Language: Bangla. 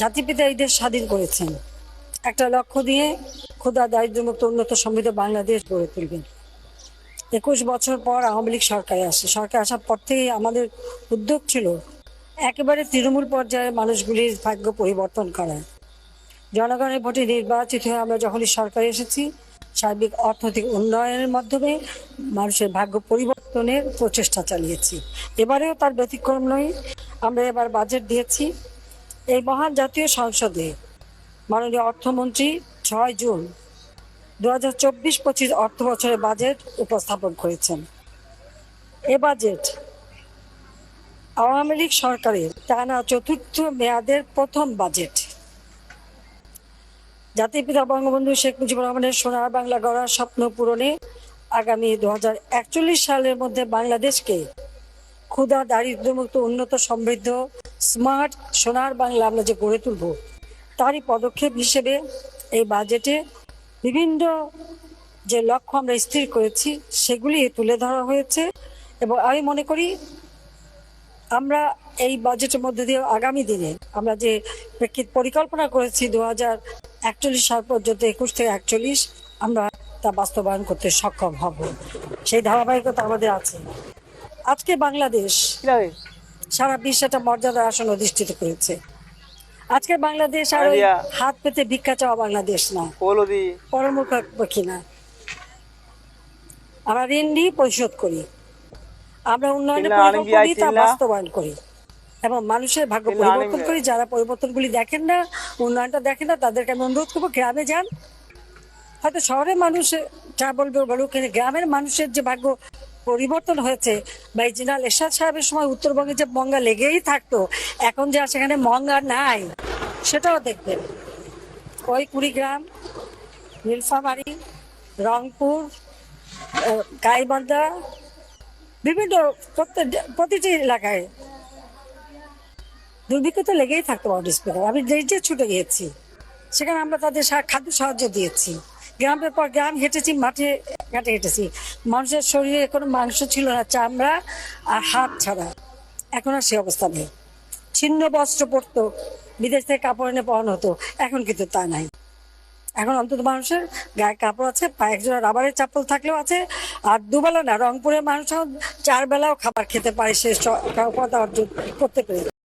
জাতিপিতা এই দেশ স্বাধীন করেছেন। একটা লক্ষ্য দিয়ে ক্ষুদা দারিদ্র্যমুক্ত উন্নত সমৃদ্ধ বাংলাদেশ গড়ে তুলবেন। একুশ বছর পর আওয়ামী লীগ সরকারে আসে। সরকার আসার পর থেকেই আমাদের উদ্যোগ ছিল একেবারে তৃণমূল পর্যায়ে মানুষগুলির ভাগ্য পরিবর্তন করা। জনগণের ভোটে নির্বাচিত হয়ে আমরা যখনই সরকারে এসেছি, সার্বিক অর্থনৈতিক উন্নয়নের মাধ্যমে মানুষের ভাগ্য পরিবর্তনের প্রচেষ্টা চালিয়েছি। এবারেও তার ব্যতিক্রম নয়। আমরা এবার বাজেট দিয়েছি। এই মহান জাতীয় সংসদে মাননীয় অর্থমন্ত্রী ছয় জুন দু হাজার চব্বিশ পঁচিশ অর্থ বছরের বাজেট উপস্থাপন করেছেন। এ বাজেট আওয়ামী লীগ সরকারের টানা চতুর্থ মেয়াদের প্রথম বাজেট। জাতির পিতা বঙ্গবন্ধু শেখ মুজিবুর রহমানের সোনার বাংলা গড়ার স্বপ্ন পূরণে আগামী দু হাজার একচল্লিশ সালের মধ্যে বাংলাদেশকে ক্ষুধা, দারিদ্র্যমুক্ত, উন্নত, সমৃদ্ধ স্মার্ট সোনার বাংলা আমরা যে গড়ে তুলব, তারই পদক্ষেপ হিসেবে এই বাজেটে বিভিন্ন যে লক্ষ্য আমরা স্থির করেছি, সেগুলি তুলে ধরা হয়েছে। এবং আমি মনে করি, আমরা এই বাজেটের মধ্যে দিয়ে আগামী দিনে আমরা যে প্রেক্ষিত পরিকল্পনা করেছি দু হাজার একচল্লিশ সাল পর্যন্ত একুশ থেকে একচল্লিশ, আমরা তা বাস্তবায়ন করতে সক্ষম হব। সেই ধারাবাহিকতা আমাদের আছে। আজকে বাংলাদেশ সারা বিশ্বে একটা মর্যাদার আসন অধিষ্ঠিত করেছে। আজকে বাংলাদেশ আর হাত পেতে ভিক্ষা চাওয়া বাংলাদেশ না। পরমুখী না আমরা ঋণ নিয়ে পরিশোধ করি। আমরা উন্নয়নের পরিকল্পনা নিয়ে তা বাস্তবায়ন করি। এবং মানুষের ভাগ্য পরিবর্তন করি যারা পরিবর্তনগুলি দেখেন না উন্নয়নটা দেখেন না তাদেরকে আমি অনুরোধ করব গ্রামে যান। হয়তো শহরের মানুষ যা বলবে বলুক গ্রামের মানুষের যে ভাগ্য পরিবর্তন হয়েছে। বা জেনারেল এরশাদ সাহেবের সময় উত্তরবঙ্গে যে মঙ্গা লেগেই থাকতো, এখন যে সেখানে মঙ্গা নাই, সেটাও দেখবেন। ওই কুড়িগ্রাম, নীলফামারি, রংপুর গাইবান্ধা, বিভিন্ন প্রতিটি এলাকায় দুর্ভিক্ষ তো লেগেই থাকতো স্পিকার আমি যে ছুটে গিয়েছি, সেখানে আমরা তাদের খাদ্য সাহায্য দিয়েছি। গ্রামের পর গ্রাম হেঁটেছি, মাঠে ঘাটে হেঁটেছি। মানুষের শরীরে কোনো মাংস ছিল না, চামড়া আর হাত ছাড়া। এখন আর সে অবস্থা নেই। ছিন্ন বস্ত্র পরতো, বিদেশ থেকে কাপড় এনে পরানো হতো, এখন কিন্তু তা নাই। এখন অন্তত মানুষের গায়ে কাপড় আছে, পায়ে একজোড়া রাবারের চাপল থাকলেও আছে, আর দুবেলা না, রংপুরের মানুষ চার বেলাও খাবার খেতে পারে সে স- কথা অর্জন করতে পেরে।